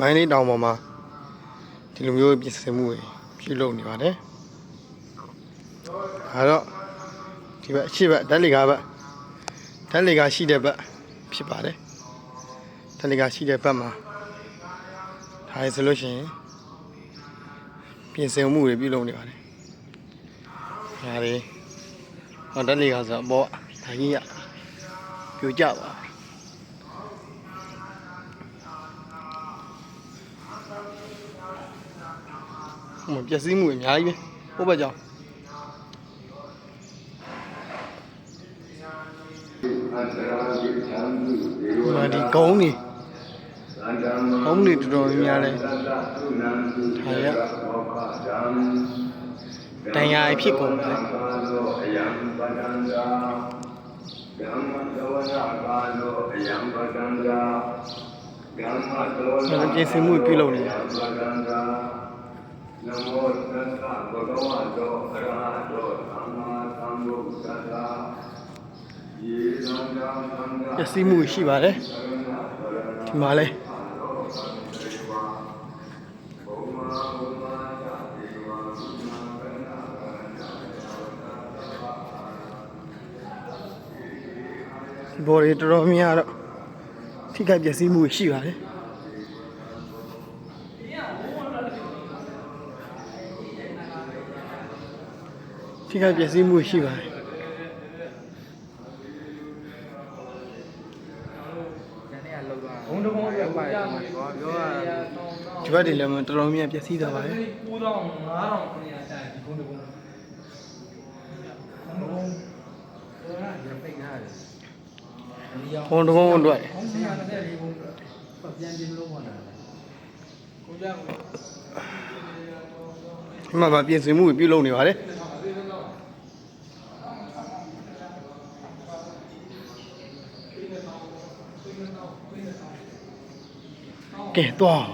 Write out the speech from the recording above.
မိုင်းလေးတောင်ပေါ်မှာဒီလိုမျိုးပြင်ဆင်မှုတွေပြုလုပ်နေပါတယ်ဒါတော့ဒီဘက်အရှိဘက်ဓာတ်လေကားဘက်ဓာတ်လေကားရှိတဲ့ဘက်ဖြစ်ပါတယ်ဓာတ်လေကားရှိတဲ့ဘက်မှာဒါရဆိုလို့ရှိရင်ပြင်ဆင်မှုတွေပြုလုပ်နေပါတယ်ဒါတွေဟောဓာတ်လေကားဆိုတော့အပေါ်ကဒါကြီးကပြိုကျပါ ဟိုမှာပျက်စီးမှုတွေအများကြီးပဲဟိုဘက်ကြောင့်ဒီမှာဒီကုန်းနေကုန်းနေတော်တော်များများလဲဒါရတန်ရာအဖြစ်ကုန်တယ်ဆရာပြင်ဆင်မှုပြုလုပ်နေတယ် နမောတတ္တဗုဒ္ဓဝါဒောအရဟတောသမ္မာသမ္ဗုဒ္ဓတ္တယေသံဃာသံဃာပျက်စီးမှုရှိပါတယ်ဒီမှာလဲဒီဘော်တွေတော်တော်များများတော့ထိခိုက်ပျက်စီးမှုရှိပါတယ် ထိခိုက်ပျက်စီးမှုရှိပါတယ်ဘုံတဘုံပြောပါပြောပြောတာဒီဘက်တွေလည်းတော်တော်များများပျက်စီးသွားပါတယ်9000 5000ခရီးတိုင်ဒီဘုံတဘုံဘုံတဘုံတော့ရပိတ်ထားတယ်ဒီရောက်ဘုံတစ်ဘုံအတွက်ဘုံကြီးရတယ်ဒီဘုံပြန်ပြင်လို့ခေါ်တာကိုကြောက်ဒီမှာမှပြင်ဆင်မှုတွေပြုလုပ်နေပါတယ် ကဲတော့